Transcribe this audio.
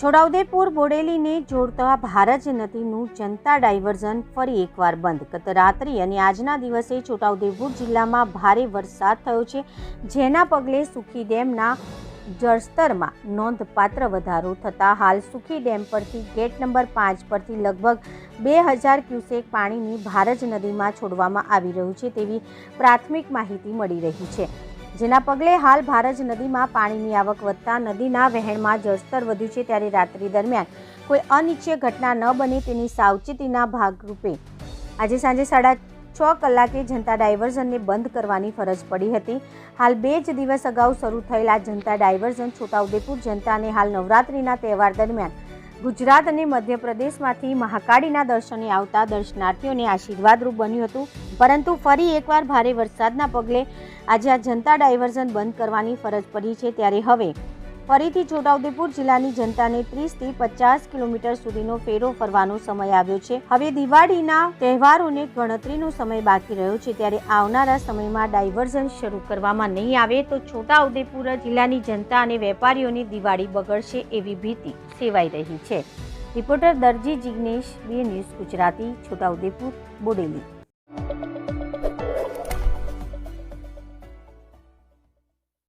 છોટાઉદેપુર બોડેલીને જોડતા ભારજ નદીનું જનતા ડાયવર્ઝન ફરી એકવાર બંધ. ગત રાત્રિ અને આજના દિવસે છોટાઉદેપુર જિલ્લામાં ભારે વરસાદ થયો છે, જેના પગલે સુખી ડેમના જળસ્તરમાં નોંધપાત્ર વધારો થતાં હાલ સુખી ડેમ પરથી, ગેટ નંબર પાંચ પરથી લગભગ બે હજાર ક્યુસેક પાણીની ભારજ નદીમાં છોડવામાં આવી રહ્યું છે તેવી પ્રાથમિક માહિતી મળી રહી છે. જેના પગલે હાલ ભારજ નદીમાં પાણીની આવક વધતા નદીના વહેણમાં જળસ્તર વધ્યું છે ત્યારે રાત્રિ દરમિયાન કોઈ અનિચ્છીય ઘટના ન બને તેની સાવચેતીના ભાગરૂપે. આજે સાંજે સાડા છ કલાકે જનતા ડાયવર્ઝનને બંધ કરવાની ફરજ પડી હતી. હાલ બે જ દિવસ અગાઉ શરૂ થયેલા જનતા ડાયવર્ઝન છોટાઉદેપુર જનતાને હાલ નવરાત્રિના તહેવાર દરમિયાન ગુજરાત અને મધ્યપ્રદેશમાંથી મહાકાળીના દર્શને આવતા દર્શનાર્થીઓને આશીર્વાદરૂપ બન્યું હતું. પરંતુ ફરી એકવાર ભારે વરસાદના પગલે આજે આ જનતા ડાયવર્ઝન બંધ કરવાની ફરજ પડી છે ત્યારે હવે ફરીથી છોટાઉદેપુર જિલ્લાની જનતાને ત્રીસથી પચાસ કિલોમીટર સુધીનો ફેરો ફરવાનો સમય આવ્યો છે. હવે દિવાળીના તહેવારોને ગણતરીનો સમય બાકી રહ્યો છે. ત્યારે આવનારા સમયમાં ડાયવર્ઝન શરૂ કરવામાં નહીં આવે તો છોટાઉદેપુર જિલ્લાની જનતા અને વેપારીઓની દિવાળી બગડશે એવી ભીતિ સેવાઈ રહી છે. Reporter Darji Jignesh, B news Gujarati, Chhotaudepur, Bodeli.